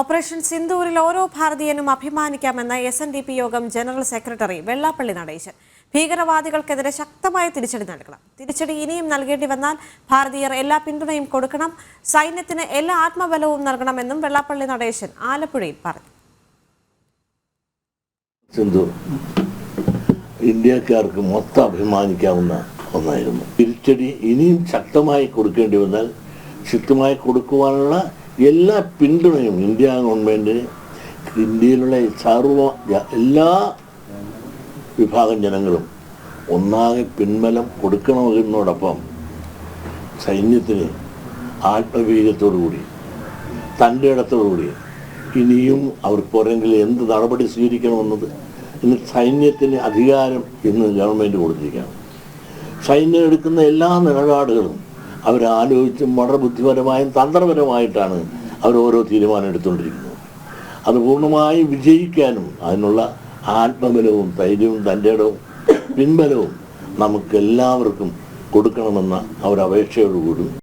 Operation സിന്ദൂരിൽ ഓരോ ഭാരതീയനും അഭിമാനിക്കാമെന്ന S N D P Yogam general secretary Vellappally Natesan. ഭീകരവാദികൾക്കെതിരെ ശക്തമായ തിരിച്ചടി നൽകണം. തിരിച്ചടി ഇനിയും നൽകേണ്ടി വന്നാൽ ഭാരതീയർ എല്ലാ പിന്തുണയും കൊടുക്കണം. സൈന്യത്തിന് എല്ലാ ആത്മബലവും നൽകണമെന്നും വെള്ളാപ്പള്ളി നടേശൻ ആലപ്പുഴയിൽ പറഞ്ഞു. സിന്ധു ഇന്ത്യക്കാർക്ക് മൊത്തം അഭിമാനിക്കാവുന്ന ഒന്നായിരുന്നു. തിരിച്ചടി ഇനിയും ശക്തമായി കൊടുക്കേണ്ടി വന്നാൽ ശക്തമായി കൊടുക്കുവാനുള്ള എല്ലാ പിന്തുണയും ഇന്ത്യ ഗവൺമെന്റിന് ഇന്ത്യയിലുള്ള സർവ എല്ലാ വിഭാഗം ജനങ്ങളും ഒന്നാകെ പിൻബലം കൊടുക്കണമെന്നോടൊപ്പം സൈന്യത്തിന് ആത്മവീര്യത്തോടുകൂടി തന്റെ ഇടത്തോടുകൂടി ഇനിയും അവർ പോരെങ്കിൽ എന്ത് നടപടി സ്വീകരിക്കണമെന്നത് ഇന്ന് സൈന്യത്തിന് അധികാരം ഇന്ന് ഗവൺമെന്റ് കൊടുത്തിരിക്കുകയാണ്. സൈന്യം എടുക്കുന്ന എല്ലാ നിലപാടുകളും അവരാലോചിച്ചും വളരെ ബുദ്ധിപരമായും തന്ത്രപരമായിട്ടാണ് അവർ ഓരോ തീരുമാനം എടുത്തുകൊണ്ടിരിക്കുന്നത്. അത് പൂർണമായും വിജയിക്കാനും അതിനുള്ള ആത്മബലവും ധൈര്യവും തന്റെ ഇടവും പിൻബലവും നമുക്കെല്ലാവർക്കും കൊടുക്കണമെന്ന ഒരു അപേക്ഷയോടുകൂടി